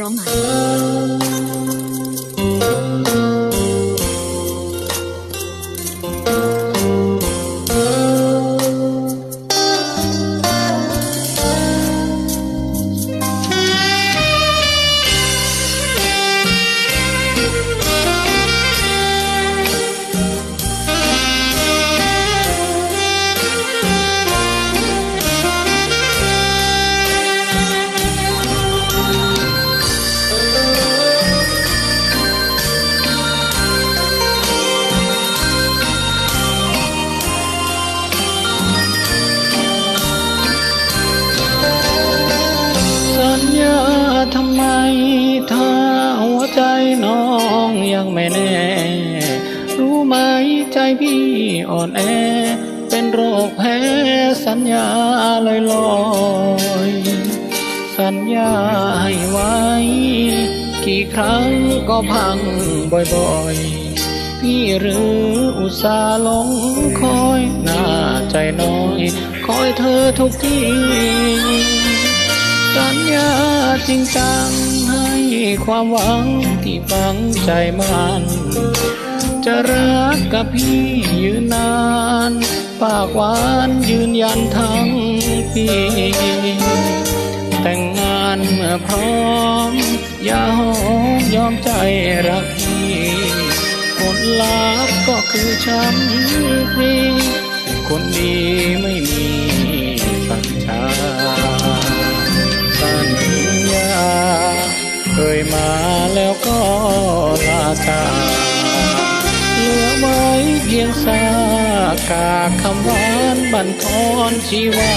ร้องใหม่ แน่รู้ไหมใจพี่อ่อนแอ เป็นโรคแพ้สัญญาลอยลอยสัญญาให้ไว้ กี่ครั้งก็พังบ่อยๆ พี่หรืออุตส่าห์ลงคอยหน้าใจน้อย คอยเธอทุกที สัญญาจริงจัง ความหวังที่ฝังใจมันจะรักกับพี่ยืนนานปากหวานยืนยันทั้งปี แต่งงานเมื่อพร้อม อย่าหอมยอมใจรักพี่ผลลัพธ์ก็คือช้ำฟรีคนดี มาแล้วก็ลาจากเหลือไว้เพียงซากาคำหวานบันทอนชีวา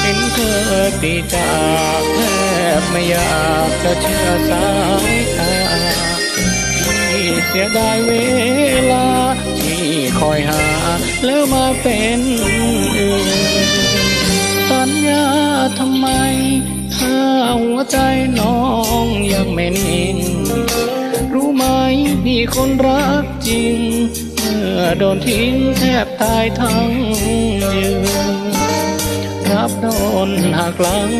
เห็นเธอตีจากแทบไม่อยากจะเชื่อสายตาที่เสียดายเวลาที่คอยหาแล้วมาเป็นอื่นสัญญาทำไม ถ้าหัวใจน้องยังไม่นิ่ง รู้ไหมพี่คนรักจริง เมื่อโดนทิ้งแทบตายทั้งยืนรับโดนหักหลัง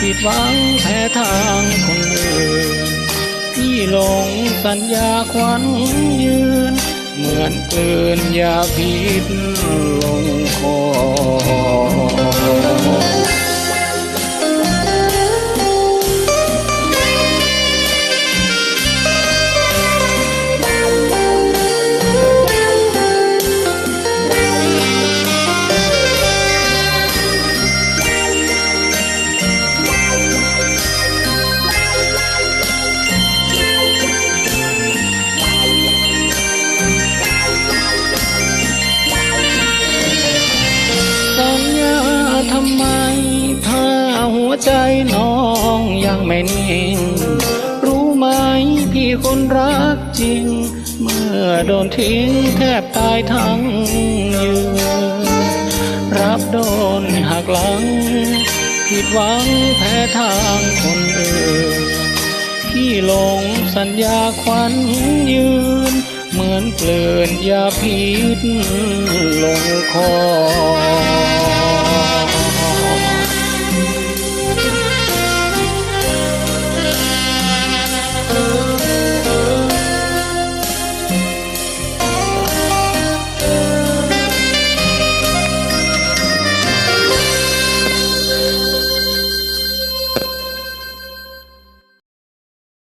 ผิดหวังแพ้ทางคนอื่นพี่หลงสัญญาควันยืน เหมือนเกลืนยาพิษลำไม ถ้าหัวใจน้องยังไม่นิ่ง รู้ไหมพี่คนรักจริง เมื่อโดนทิ้งแทบตายทั้งยืนรับโดนหักหลัง ผิดหวังแพ้ทางคนอื่นพี่หลงสัญญาควันยืน เหมือนเกลื่อนยาพิษลงคอ